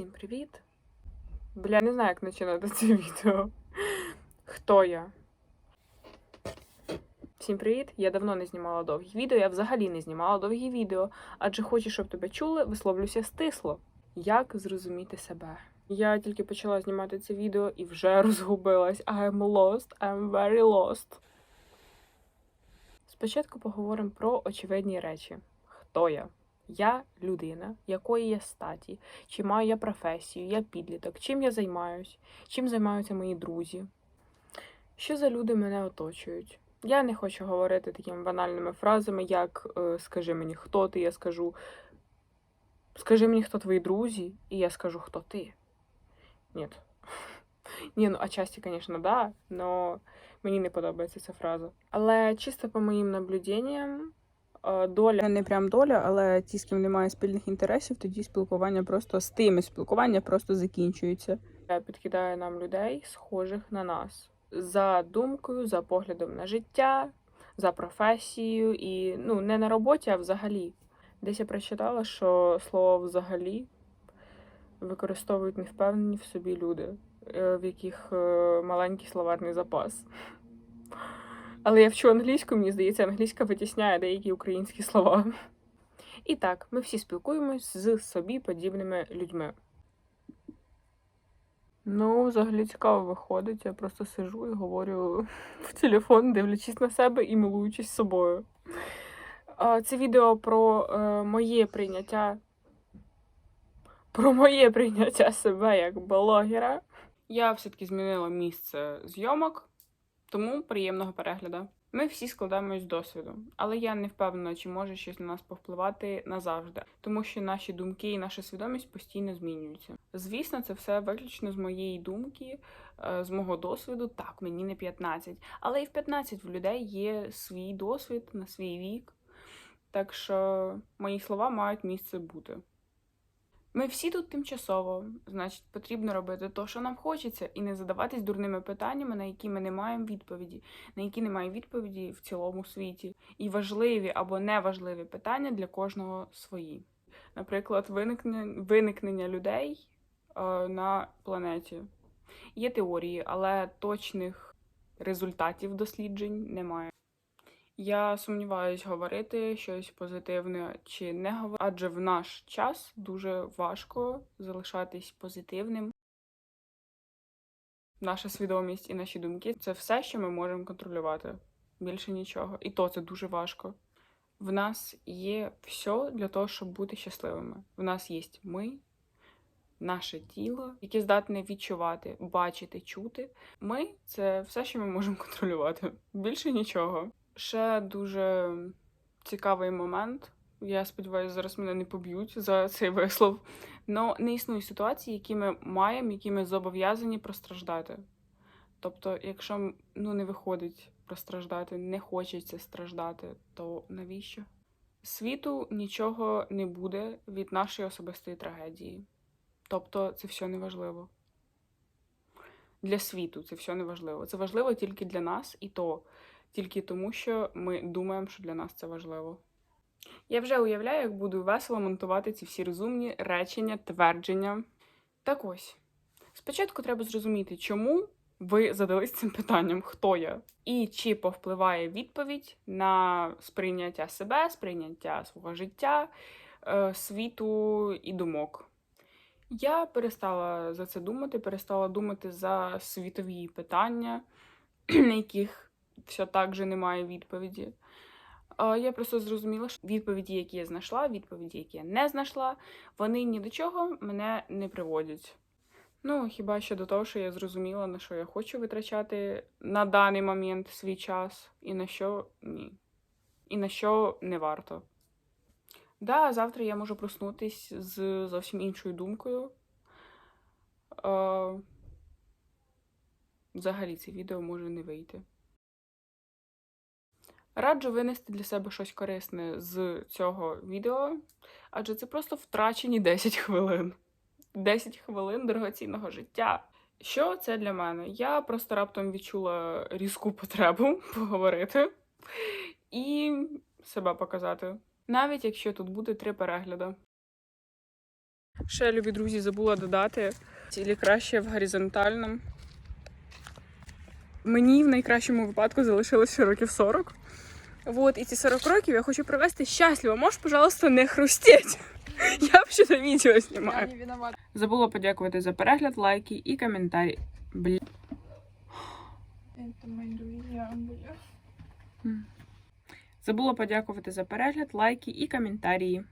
Всім привіт! Бля, не знаю, як починати це відео. Хто я? Всім привіт! Я давно не знімала довгі відео, я взагалі не знімала довгі відео, адже хочу, щоб тебе чули, висловлюся стисло. Як зрозуміти себе? Я тільки почала знімати це відео і вже розгубилась. I'm lost, I'm very lost. Спочатку поговоримо про очевидні речі. Хто я? Я людина, якої я статі, чи маю я професію, я підліток, чим я займаюсь, чим займаються мої друзі. Що за люди мене оточують? Я не хочу говорити такими банальними фразами, як е, скажи мені, хто ти, я скажу. Скажи мені, хто твої друзі, і я скажу, хто ти. Ні. Ні, ну отчасти, звісно, да, но мені не подобається ця фраза. Але чисто по моїм наблюденням, доля Не прям доля, але ті, з ким немає спільних інтересів, тоді спілкування просто з тими спілкування просто закінчується. підкидає нам людей, схожих на нас, за думкою, за поглядом на життя, за професією і ну не на роботі, а взагалі. Десь я прочитала, що слово взагалі використовують невпевнені в собі люди, е, в яких е, маленький словарний запас. Але я вчу англійську, мені здається, англійська витісняє деякі українські слова. І так, ми всі спілкуємось з собі подібними людьми. Ну, взагалі цікаво виходить. Я просто сижу і говорю в телефон, дивлячись на себе і милуючись собою. Це відео про е, моє прийняття. Про моє прийняття себе як блогера. Я все-таки змінила місце зйомок, тому приємного перегляду. Ми всі складаємось з досвіду, але я не впевнена, чи може щось на нас повпливати назавжди, тому що наші думки і наша свідомість постійно змінюються. Звісно, це все виключно з моєї думки, е, з мого досвіду. Так, мені не 15, але і в 15 в людей є свій досвід на свій вік. Так що мої слова мають місце бути. Ми всі тут тимчасово, значить, потрібно робити те, що нам хочеться, і не задаватись дурними питаннями, на які ми не маємо відповіді, на які немає відповіді в цілому світі. І важливі або неважливі питання для кожного свої. Наприклад, виникнення, виникнення людей е, на планеті. Є теорії, але точних результатів досліджень немає. Я сумніваюсь говорити щось позитивне чи не говорити, адже в наш час дуже важко залишатись позитивним. Наша свідомість і наші думки це все, що ми можемо контролювати. Більше нічого. І то це дуже важко. В нас є все для того, щоб бути щасливими. В нас є ми, наше тіло, яке здатне відчувати, бачити, чути. Ми це все, що ми можемо контролювати. Більше нічого. Ще дуже цікавий момент. Я сподіваюся, зараз мене не поб'ють за цей вислов. Но не існує ситуації, які ми маємо, які ми зобов'язані простраждати. Тобто, якщо ну, не виходить простраждати, не хочеться страждати, то навіщо? Світу нічого не буде від нашої особистої трагедії. Тобто, це все неважливо. Для світу це все неважливо. Це важливо тільки для нас, і то тільки тому, що ми думаємо, що для нас це важливо. Я вже уявляю, як буду весело монтувати ці всі розумні речення, твердження. Так ось, спочатку треба зрозуміти, чому ви задались цим питанням, хто я, і чи повпливає відповідь на сприйняття себе, сприйняття свого життя, е, світу і думок. Я перестала за це думати, перестала думати за світові питання, на яких все так же немає відповіді. Я просто зрозуміла, що відповіді, які я знайшла, відповіді, які я не знайшла, вони ні до чого мене не приводять. Ну, хіба що до того, що я зрозуміла, на що я хочу витрачати на даний момент свій час, і на що ні. І на що не варто. Да, завтра я можу проснутись з зовсім іншою думкою. Взагалі це відео може не вийти. Раджу винести для себе щось корисне з цього відео, адже це просто втрачені 10 хвилин. 10 хвилин дорогоцінного життя. Що це для мене? Я просто раптом відчула різку потребу поговорити і себе показати. Навіть якщо тут буде три перегляди. Ще, любі друзі, забула додати. Тілі краще в горизонтальному. Мені в найкращому випадку залишилось ще років 40. Вот, эти 40 років я хочу провести щасливо. Можеш, пожалуйста, не хрустіть. Я взагалі відео знімаю. не виновата. Забула подякувати за перегляд, лайки і коментарі. Блін. Это мои друзья были. Забула подякувати за перегляд, лайки і коментарі.